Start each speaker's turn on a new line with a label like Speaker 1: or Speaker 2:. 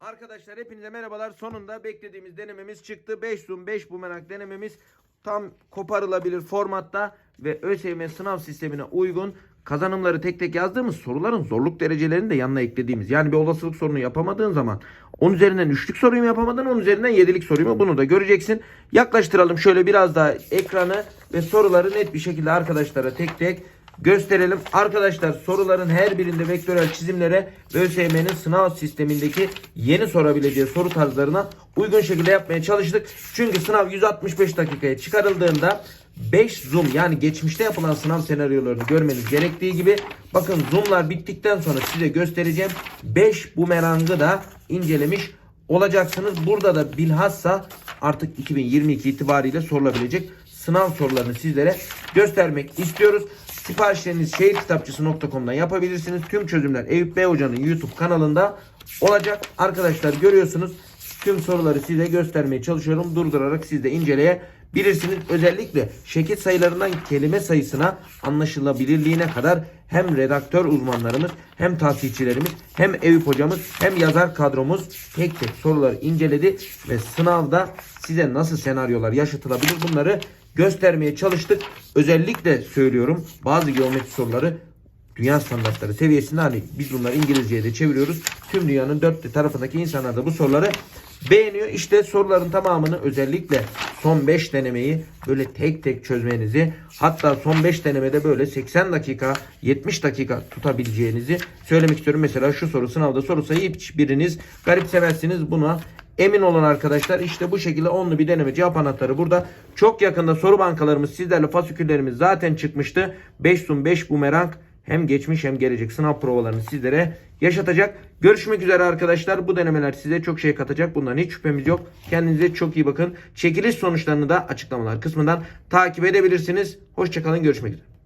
Speaker 1: Arkadaşlar hepinize merhabalar. Sonunda beklediğimiz denememiz çıktı. 5 zoom 5 bumerang denememiz tam koparılabilir formatta ve ÖSYM sınav sistemine uygun kazanımları tek tek yazdığımız soruların zorluk derecelerini de yanına eklediğimiz. Yani bir olasılık sorunu yapamadığın zaman 10 üzerinden 3'lük soruyu mu yapamadın 10 üzerinden 7'lik soruyu mu bunu da göreceksin. Yaklaştıralım şöyle biraz daha ekranı ve soruları net bir şekilde arkadaşlara tek tek gösterelim. Arkadaşlar soruların her birinde vektörel çizimlere ve ÖSYM'nin sınav sistemindeki yeni sorabileceği soru tarzlarına uygun şekilde yapmaya çalıştık. Çünkü sınav 165 dakikaya çıkarıldığında 5 zoom yani geçmişte yapılan sınav senaryolarını görmeniz gerektiği gibi bakın zoomlar bittikten sonra size göstereceğim 5 bumerangı da incelemiş olacaksınız. Burada da bilhassa artık 2022 itibariyle sorulabilecek sınav sorularını sizlere göstermek istiyoruz. Siparişlerinizi şehirkitapçısı.com'dan yapabilirsiniz. Tüm çözümler Eyüp Bey Hoca'nın YouTube kanalında olacak. Arkadaşlar görüyorsunuz tüm soruları size göstermeye çalışıyorum. Durdurarak siz de inceleyebilirsiniz. Özellikle şekil sayılarından kelime sayısına anlaşılabilirliğine kadar hem redaktör uzmanlarımız hem tahsilcilerimiz hem Eyüp hocamız hem yazar kadromuz tek tek soruları inceledi ve sınavda size nasıl senaryolar yaşatılabilir bunları göstermeye çalıştık. Özellikle söylüyorum bazı geometri soruları dünya standartları seviyesinde hani biz bunları İngilizceye de çeviriyoruz. Tüm dünyanın dört tarafındaki insanlar da bu soruları beğeniyor. İşte soruların tamamını özellikle son 5 denemeyi böyle tek tek çözmenizi hatta son 5 denemede böyle 80 dakika 70 dakika tutabileceğinizi söylemek istiyorum. Mesela şu soru sınavda sorulsa hiçbiriniz garipsemezsiniz buna Emin olun arkadaşlar işte bu şekilde onlu bir deneme cevap anahtarı burada. Çok yakında soru bankalarımız sizlerle fasiküllerimiz zaten çıkmıştı. 5 sun 5 bumerang hem geçmiş hem gelecek sınav provalarını sizlere yaşatacak. Görüşmek üzere arkadaşlar. Bu denemeler size çok şey katacak. Bundan hiç şüphemiz yok. Kendinize çok iyi bakın. Çekiliş sonuçlarını da açıklamalar kısmından takip edebilirsiniz. Hoşçakalın. Görüşmek üzere.